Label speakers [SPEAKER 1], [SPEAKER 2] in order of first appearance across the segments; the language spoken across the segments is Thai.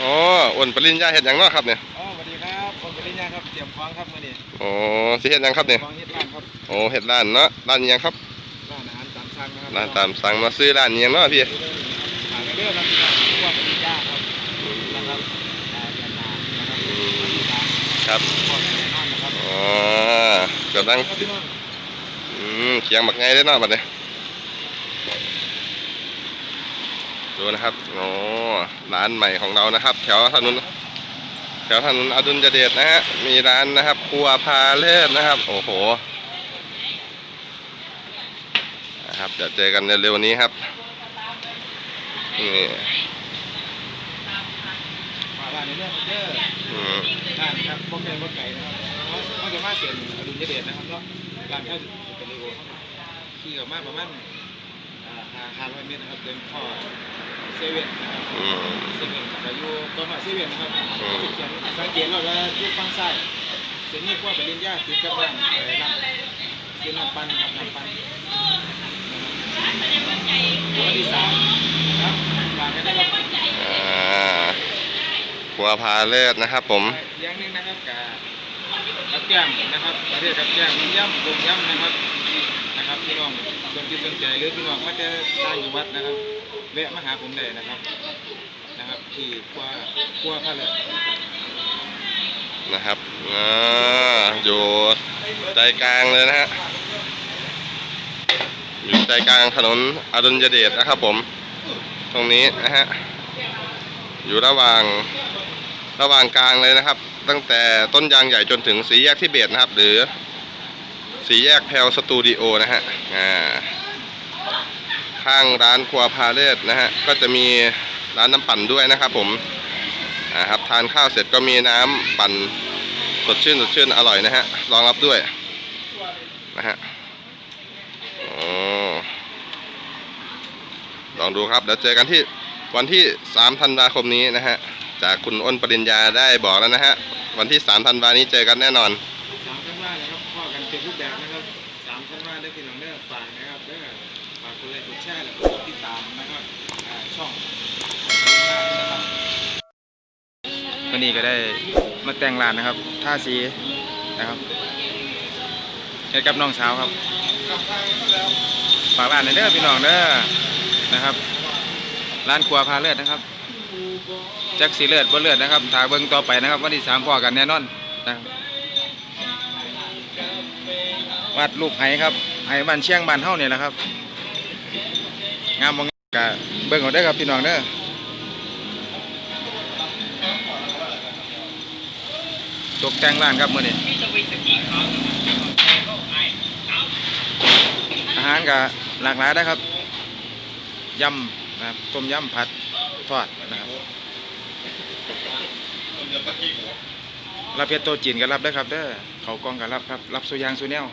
[SPEAKER 1] อ๋ออ้วนปริญญาเฮ็ดหยังเนาะครับเนี่ย
[SPEAKER 2] อ๋อสวัสดีครับคนปริญญาครับเตรียมฟ้องครับมื่อนี้
[SPEAKER 1] อ๋อสิเฮ็ดหยังครับเนี่ย
[SPEAKER 2] ฟ้องเฮ็ดร้านครับ
[SPEAKER 1] โอ้เฮ็ดร้านเนาะร้านอิหยังครับ
[SPEAKER 2] ร้านอาหารตามสั่งนะครับ
[SPEAKER 1] ร้านตามสั่งมาซื้อร้านอิหยังเนาะพี่
[SPEAKER 2] หากันเด้อครับพี่น้องพวกปริญญาครับนะครับอ่าเดือนหน้านะครับวันที่สาม
[SPEAKER 1] ครับ
[SPEAKER 2] พอแน่นอนนะครับ
[SPEAKER 1] อ๋อกำลัง
[SPEAKER 2] ครับพี่น้อง
[SPEAKER 1] อืมเคียงบักไงได้อเนาะบัดนี้ ดูนะครับโอ้ร้านใหม่ของเรานะครับ แถวถนนแถวถนนอดุลยเดชนะฮะมีร้านนะครับ ครัวพาเลศนะครับ โอ้โหนะครับเดี๋ยวเจอกันเร็วๆนี้ครับนี่
[SPEAKER 2] มาร้านนี้เด้อเด้อ
[SPEAKER 1] อืม
[SPEAKER 2] ร้านครับบ่แม่นบ่ไก่นะครับเขาจะมาเสียนอดุลยเดชนะครับเนาะร้านข้าวสุกริโอครับขี่กับมาประมาณห้าร้อยเมตรนะครับเดินพ่อ เซเว่นนะครับ
[SPEAKER 1] อืม
[SPEAKER 2] เซเว่นกับอยู่ตอนหน่อยเซเว่นนะครับ
[SPEAKER 1] อืม
[SPEAKER 2] เขียนสังเกตเราว่าที่ฟังซ้ายเส้นนี้พวกไปเรียนยากติดกับบ้านเออน้ำเส้นน้ำปันครับน้ำปันหัวที่สามครับฝากกันได้ครับ
[SPEAKER 1] อ่าครัวพาเลิศนะครับผม
[SPEAKER 2] อย่างหนึงนะครับกับกับแก้มนะครับประเทศกับแก้มมีย่ำรวมย่ำนะครับนะครับพี่น้องส่วนที่สนใจหรือพี่น้องมาจะต่างจังหวัดนะครับ แวะมาหาผมได้นะครับ นะครับ ที่ครัวครัวพระเลิศนะครับ
[SPEAKER 1] นะครับอ่าอยู่ใจกลางเลยนะฮะ อยู่ใจกลางถนนอดุลยเดชนะครับผม ตรงนี้นะฮะ อยู่ระหว่าง ระหว่างกลางเลยนะครับ ตั้งแต่ต้นยางใหญ่จนถึงสีแยกที่เบตนะครับ หรือสีแยกแพลวสตูดิโอนะฮะ อ่า ข้างร้านครัวพาเลศนะฮะก็จะมีร้านน้ำปั่นด้วยนะครับผมอ่าครับทานข้าวเสร็จก็มีน้ำปั่นสดชื่นสดชื่นอร่อยนะฮะรองรับด้วยนะฮะโอ้ลองดูครับเดี๋ยวเจอกันที่วันที่ 3 ธันวาคมนี้นะฮะจากคุณอ้นปริญญาได้บอกแล้วนะฮะวันที่ 3 ธันวานี้เจอกันแน่นอน
[SPEAKER 2] สามท่านว่านะครับพ่อกันเป็นรูปแบบนะครับ สามท่านว่าได้พี่น้องเด้อฝากนะครับเด้อฝากกดไลค์กดแชร์แล้วก็กดติดตามนะครับอ่าช่องนะครับวันนี้ก็ได้มาแต่งร้านนะครับท่าสีนะครับเฮ็ดกับน้องสาวครับฝากร้านหน่อยเด้อพี่น้องเด้อนะครับ ร้านครัวพาเลือดนะครับจักสีเลือดบ่เลือดนะครับถ้าเบิ่งต่อไปนะครับวันที่สามพอกันแน่นอนนะครับ วาดรูปไหครับไหบ้านเชียงบ้านเฮ้าเนี่ยแหละครับ งามบ่งกะเบิ่งเอาเด้ครับพี่น้องเด้อตกแต่งร้านครับมื้อนี้อาหารก็หลากหลายนะครับยำนะครับต้มยำผัดทอดนะครับรับเพชรโตจีนก็รับได้ครับเด้อเขากองก็รับครับรับสุยางสุแนว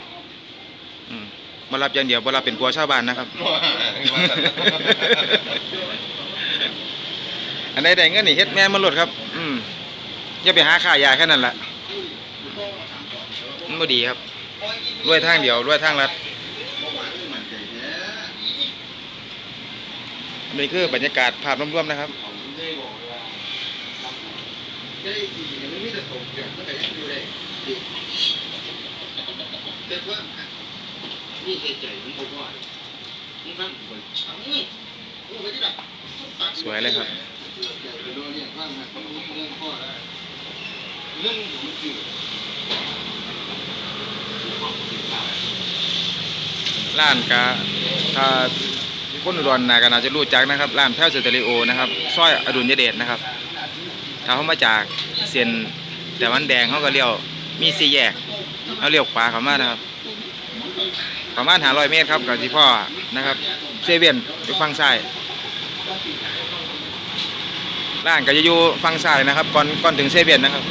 [SPEAKER 2] อืมมารับอย่างเดียวบ่รับเป็นปัวชาวบ้านนะครับ อันใดได้เงินนี่เฮ็ดแม่มันลดครับ อืมอย่าไปหาค่ายาแค่นั้นล่ะมันบ่ดีครับรวยทางเดียวรวยทางรัดอันนี้คือบรรยากาศภาพรวมๆนะครับ
[SPEAKER 3] นี่เหตุใจมันบอกว่ามึงฟังคนช้ำนี่กูไปที่ไหน
[SPEAKER 1] สวยเลยครับ
[SPEAKER 3] เรื่องของมันคือ
[SPEAKER 2] ร้านกะถ้าคนอุดรนะก็น่าจะรู้จักนะครับร้านแพ้วสเตอริโอนะครับซอยอดุลยเดชนะครับ ถ้าเขามาจากเส้นแต่วันแดงเขาก็เลี้ยวมีสี่แยกเขาเลี้ยวขวาเขามานะครับ ประมาณหาร้อยเมตรครับกับที่พ่อนะครับเซเว่นอยู่ฝั่งซ้ายร้านก็จะอยู่ฝั่งซ้ายนะครับ ก่อนก่อนถึงเซเว่นนะครับ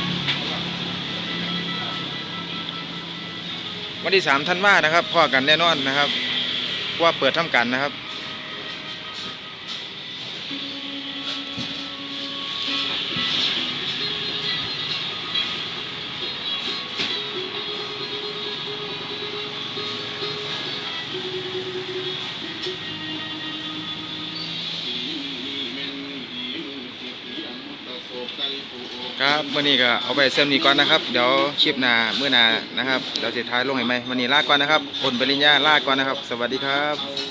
[SPEAKER 2] วันที่สามท่านว่านะครับพ่อกันแน่นอนนะครับ ว่าเปิดทำกันนะครับ ครับมื่อนี้ก็เอาไปเซมนี้ก่อนนะครับ เดี๋ยวคลิปหน้าเมื่อนานะครับเดี๋ยวสุดท้ายลงให้ไหมวันนี้ลาก่อนนะครับคนปริญญาลาก่อนนะครับ สวัสดีครับ